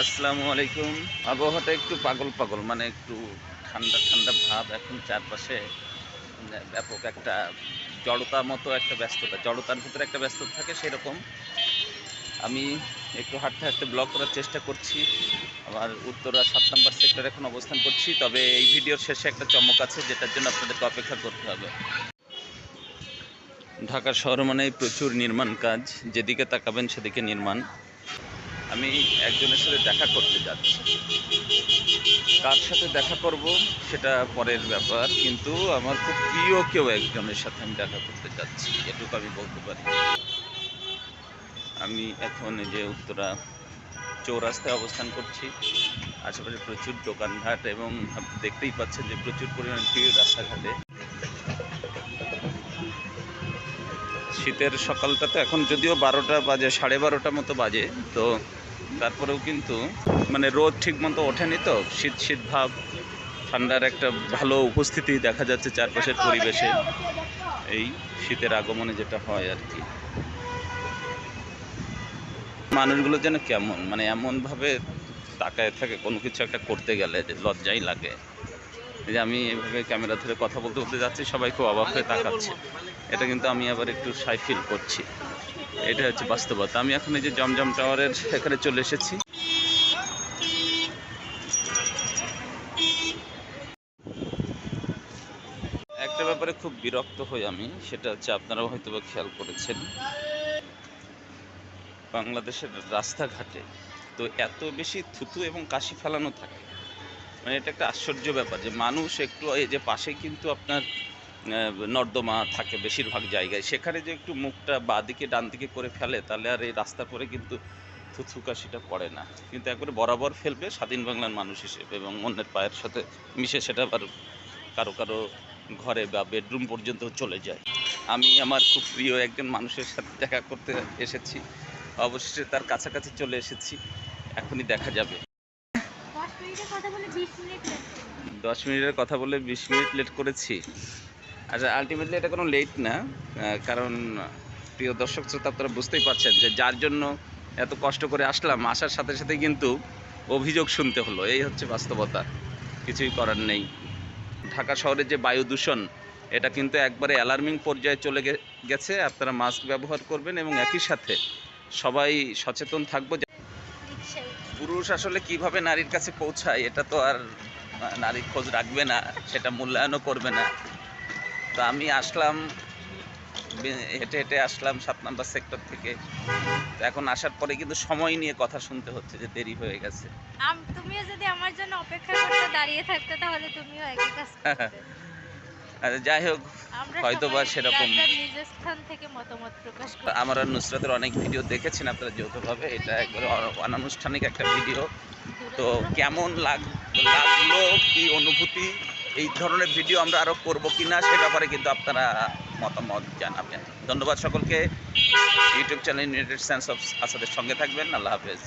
আসসালামু আলাইকুম। আবহাওয়াটা একটু পাগল পাগল মানে একটু ঠান্ডা ঠান্ডা ভাব। এখন চারপাশে ব্যাপক একটা জড়তা মতো একটা ব্যস্ততা, জড়তার ভিতরে একটা ব্যস্ততা থাকে সেরকম। আমি একটু হাঁটতে হাঁটতে ব্লগ করার চেষ্টা করছি। আমার উত্তরা সাত নম্বর সেক্টর এখন অবস্থান করছি। তবে এই ভিডিওর শেষে একটা চমক আছে, যেটার জন্য আপনাদেরকে অপেক্ষা করতে হবে। ঢাকা শহর মানে প্রচুর নির্মাণ কাজ। যেদিকে তাকাবেন সেদিকে নির্মাণ। আমি একজনের সাথে দেখা করতে যাচ্ছি। কার সাথে দেখা করব সেটা পরের ব্যাপার, কিন্তু আমার খুব প্রিয় কেউ একজনের সাথে আমি দেখা করতে যাচ্ছি, এটুকু আমি বলতে পারি। আমি এখন যে উত্তরা চৌরাস্তায় অবস্থান করছি। আশেপাশে প্রচুর দোকানঘাট এবং দেখতেই পাচ্ছেন যে প্রচুর পরিমাণে ভিড় রাস্তাঘাটে। শীতের সকালটা তো এখন যদিও বারোটা বাজে, সাড়ে বারোটা মতো বাজে, তো তারপরেও কিন্তু মানে রোদ ঠিক মতো ওঠেনি তো, শীত শীত ভাব, ঠান্ডার একটা ভালো উপস্থিতি দেখা যাচ্ছে চারপাশের পরিবেশে। এই শীতের আগমনে যেটা হয় আর কি। মানুষগুলো যেন কেমন মানে এমনভাবে তাকায় থাকে, কোনো কিছু একটা করতে গেলে যে লজ্জাই লাগে। যে আমি এভাবে ক্যামেরা ধরে কথা বলতে বলতে যাচ্ছি, সবাই খুব অবাক হয়ে তাকাচ্ছে। এটা কিন্তু আমি আবার একটু সাই ফিল করছি। এটা হচ্ছে বাস্তবতা। আমি এখন এই যে জমজম টাওয়ারের এখানে চলে এসেছি। একটা ব্যাপারে খুব বিরক্ত হই আমি, সেটা হচ্ছে আপনারাও হয়তো বা খেয়াল করেছেন। বাংলাদেশের রাস্তাঘাটে তো এত বেশি থুতু এবং কাশি ফেলানো থাকে। মানে এটা একটা আশ্চর্য ব্যাপার যে মানুষ একটু এই যে পাশে কিন্তু আপনার নর্দমা থাকে বেশিরভাগ জায়গায়। সেখানে যে একটু মুখটা বাঁদিকে ডান দিকে করে ফেলে তাহলে আর এই রাস্তা পরে কিন্তু থুথু কাশিটা পড়ে না। কিন্তু একবারে বরাবর ফেলবে স্বাধীন বাংলার মানুষ হিসেবে এবং অন্যের পায়ের সাথে মিশে সেটা আবার কারও কারও ঘরে বা বেডরুম পর্যন্ত চলে যায়। আমি আমার খুব প্রিয় একজন মানুষের সাথে দেখা করতে এসেছি। অবশেষে তার কাছাকাছি চলে এসেছি। এখনই দেখা যাবে। দশ মিনিটের কথা বলে বিশ মিনিট দশ মিনিটের কথা বলে বিশ মিনিট লেট করেছি। আচ্ছা আলটিমেটলি এটা কোনো লেট না কারণ প্রিয় দর্শক শ্রোতা আপনারা বুঝতেই পারছেন যে যার জন্য এত কষ্ট করে আসলাম, আসার সাথে সাথে কিন্তু অভিযোগ শুনতে হলো। এই হচ্ছে বাস্তবতা, কিছুই করার নেই। ঢাকা শহরের যে বায়ু দূষণ, এটা কিন্তু একবারে অ্যালার্মিং পর্যায়ে চলে গেছে। আপনারা মাস্ক ব্যবহার করবেন এবং একই সাথে সবাই সচেতন থাকব পুরুষ আসলে কীভাবে নারীর কাছে পৌঁছায়, এটা তো আর নারীর খোঁজ রাখবে না, সেটা মূল্যায়নও করবে না। তো আমি আসলাম হেঁটে হেঁটে আসলাম সাত নাম্বার সেক্টর থেকে। তো এখন আসার পরে কিন্তু সময় নিয়ে কথা শুনতে হচ্ছে যে দেরি হয়ে গেছে। তুমিও যদি আমার জন্য অপেক্ষা করতে দাঁড়িয়ে থাকতে তাহলে তুমিও একই কাজ করতে। যাই হোক হয়তোবা সবাই সেরকম। আমার আর নুসরাতের অনেক ভিডিও দেখেছেন আপনারা যৌথভাবে এটা একবারে অনানুষ্ঠানিক একটা ভিডিও তো কেমন লাগ লাগল কি অনুভূতি? এই ধরনের ভিডিও আমরা আরও করব কি না সে ব্যাপারে কিন্তু আপনারা মতামত জানাবেন। ধন্যবাদ সকলকে। YouTube channel United Sense of আসাদের সঙ্গে থাকবেন। আল্লাহ হাফেজ।